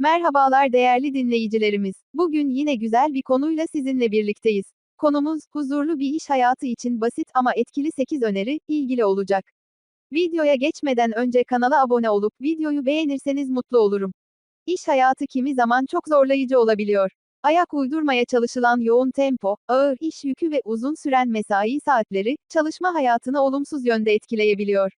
Merhabalar değerli dinleyicilerimiz. Bugün yine güzel bir konuyla sizinle birlikteyiz. Konumuz, huzurlu bir iş hayatı için basit ama etkili 8 öneri, ilgili olacak. Videoya geçmeden önce kanala abone olup videoyu beğenirseniz mutlu olurum. İş hayatı kimi zaman çok zorlayıcı olabiliyor. Ayak uydurmaya çalışılan yoğun tempo, ağır iş yükü ve uzun süren mesai saatleri, çalışma hayatını olumsuz yönde etkileyebiliyor.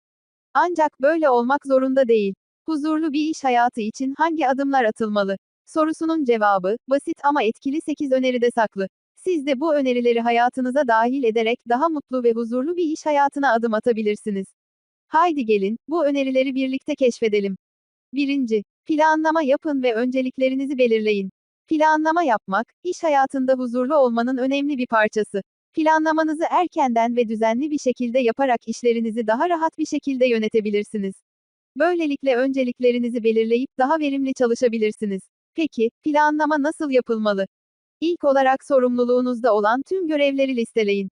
Ancak böyle olmak zorunda değil. Huzurlu bir iş hayatı için hangi adımlar atılmalı? Sorusunun cevabı, basit ama etkili 8 öneride saklı. Siz de bu önerileri hayatınıza dahil ederek daha mutlu ve huzurlu bir iş hayatına adım atabilirsiniz. Haydi gelin, bu önerileri birlikte keşfedelim. 1. Planlama yapın ve önceliklerinizi belirleyin. Planlama yapmak, iş hayatında huzurlu olmanın önemli bir parçası. Planlamanızı erkenden ve düzenli bir şekilde yaparak işlerinizi daha rahat bir şekilde yönetebilirsiniz. Böylelikle önceliklerinizi belirleyip daha verimli çalışabilirsiniz. Peki, planlama nasıl yapılmalı? İlk olarak sorumluluğunuzda olan tüm görevleri listeleyin.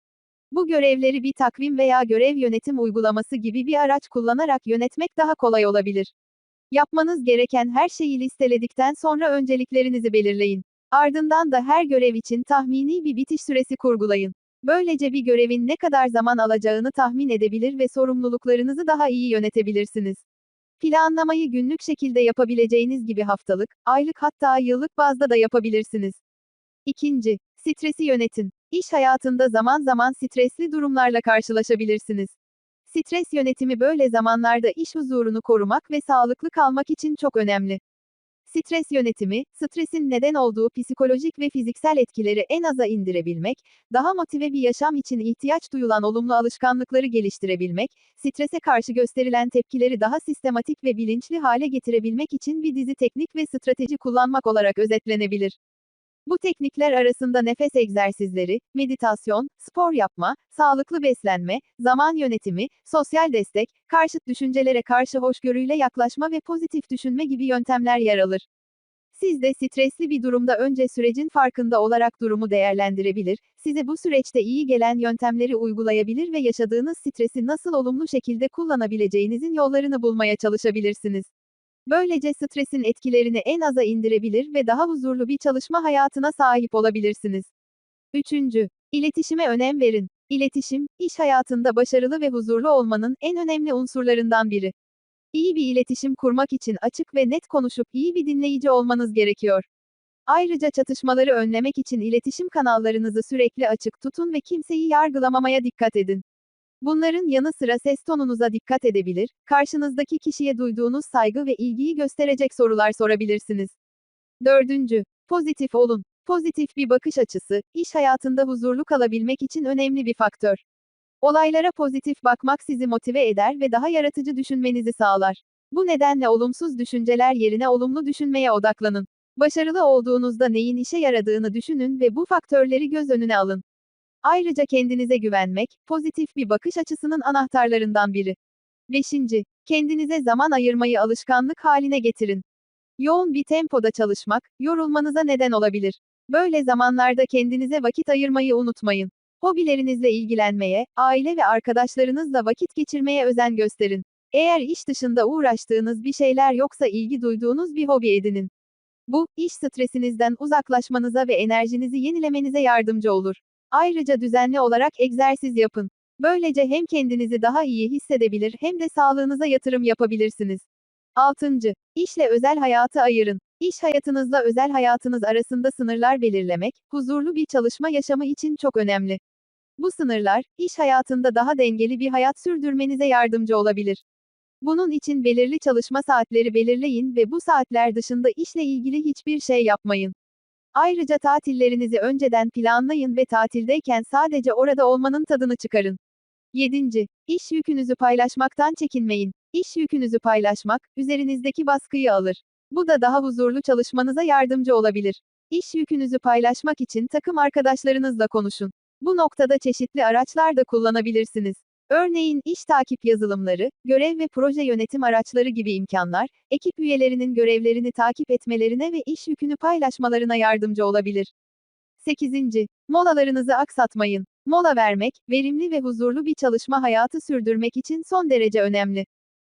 Bu görevleri bir takvim veya görev yönetim uygulaması gibi bir araç kullanarak yönetmek daha kolay olabilir. Yapmanız gereken her şeyi listeledikten sonra önceliklerinizi belirleyin. Ardından da her görev için tahmini bir bitiş süresi kurgulayın. Böylece bir görevin ne kadar zaman alacağını tahmin edebilir ve sorumluluklarınızı daha iyi yönetebilirsiniz. Planlamayı günlük şekilde yapabileceğiniz gibi haftalık, aylık hatta yıllık bazda da yapabilirsiniz. İkinci, stresi yönetin. İş hayatında zaman zaman stresli durumlarla karşılaşabilirsiniz. Stres yönetimi böyle zamanlarda iş huzurunu korumak ve sağlıklı kalmak için çok önemli. Stres yönetimi, stresin neden olduğu psikolojik ve fiziksel etkileri en aza indirebilmek, daha motive bir yaşam için ihtiyaç duyulan olumlu alışkanlıkları geliştirebilmek, strese karşı gösterilen tepkileri daha sistematik ve bilinçli hale getirebilmek için bir dizi teknik ve strateji kullanmak olarak özetlenebilir. Bu teknikler arasında nefes egzersizleri, meditasyon, spor yapma, sağlıklı beslenme, zaman yönetimi, sosyal destek, karşıt düşüncelere karşı hoşgörüyle yaklaşma ve pozitif düşünme gibi yöntemler yer alır. Siz de stresli bir durumda önce sürecin farkında olarak durumu değerlendirebilir, size bu süreçte iyi gelen yöntemleri uygulayabilir ve yaşadığınız stresi nasıl olumlu şekilde kullanabileceğinizin yollarını bulmaya çalışabilirsiniz. Böylece stresin etkilerini en aza indirebilir ve daha huzurlu bir çalışma hayatına sahip olabilirsiniz. 3. İletişime önem verin. İletişim, iş hayatında başarılı ve huzurlu olmanın en önemli unsurlarından biri. İyi bir iletişim kurmak için açık ve net konuşup iyi bir dinleyici olmanız gerekiyor. Ayrıca çatışmaları önlemek için iletişim kanallarınızı sürekli açık tutun ve kimseyi yargılamamaya dikkat edin. Bunların yanı sıra ses tonunuza dikkat edebilir, karşınızdaki kişiye duyduğunuz saygı ve ilgiyi gösterecek sorular sorabilirsiniz. 4. Pozitif olun. Pozitif bir bakış açısı, iş hayatında huzurlu kalabilmek için önemli bir faktör. Olaylara pozitif bakmak sizi motive eder ve daha yaratıcı düşünmenizi sağlar. Bu nedenle olumsuz düşünceler yerine olumlu düşünmeye odaklanın. Başarılı olduğunuzda neyin işe yaradığını düşünün ve bu faktörleri göz önüne alın. Ayrıca kendinize güvenmek, pozitif bir bakış açısının anahtarlarından biri. 5. Kendinize zaman ayırmayı alışkanlık haline getirin. Yoğun bir tempoda çalışmak, yorulmanıza neden olabilir. Böyle zamanlarda kendinize vakit ayırmayı unutmayın. Hobilerinizle ilgilenmeye, aile ve arkadaşlarınızla vakit geçirmeye özen gösterin. Eğer iş dışında uğraştığınız bir şeyler yoksa ilgi duyduğunuz bir hobi edinin. Bu, iş stresinizden uzaklaşmanıza ve enerjinizi yenilemenize yardımcı olur. Ayrıca düzenli olarak egzersiz yapın. Böylece hem kendinizi daha iyi hissedebilir hem de sağlığınıza yatırım yapabilirsiniz. 6. İşle özel hayatı ayırın. İş hayatınızla özel hayatınız arasında sınırlar belirlemek, huzurlu bir çalışma yaşamı için çok önemli. Bu sınırlar, iş hayatında daha dengeli bir hayat sürdürmenize yardımcı olabilir. Bunun için belirli çalışma saatleri belirleyin ve bu saatler dışında işle ilgili hiçbir şey yapmayın. Ayrıca tatillerinizi önceden planlayın ve tatildeyken sadece orada olmanın tadını çıkarın. 7. İş yükünüzü paylaşmaktan çekinmeyin. İş yükünüzü paylaşmak, üzerinizdeki baskıyı alır. Bu da daha huzurlu çalışmanıza yardımcı olabilir. İş yükünüzü paylaşmak için takım arkadaşlarınızla konuşun. Bu noktada çeşitli araçlar da kullanabilirsiniz. Örneğin iş takip yazılımları, görev ve proje yönetim araçları gibi imkanlar, ekip üyelerinin görevlerini takip etmelerine ve iş yükünü paylaşmalarına yardımcı olabilir. 8. Molalarınızı aksatmayın. Mola vermek, verimli ve huzurlu bir çalışma hayatı sürdürmek için son derece önemli.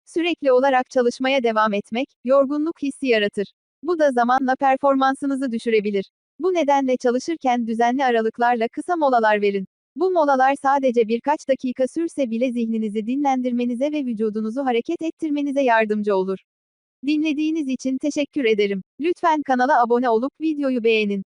Sürekli olarak çalışmaya devam etmek, yorgunluk hissi yaratır. Bu da zamanla performansınızı düşürebilir. Bu nedenle çalışırken düzenli aralıklarla kısa molalar verin. Bu molalar sadece birkaç dakika sürse bile zihninizi dinlendirmenize ve vücudunuzu hareket ettirmenize yardımcı olur. Dinlediğiniz için teşekkür ederim. Lütfen kanala abone olup videoyu beğenin.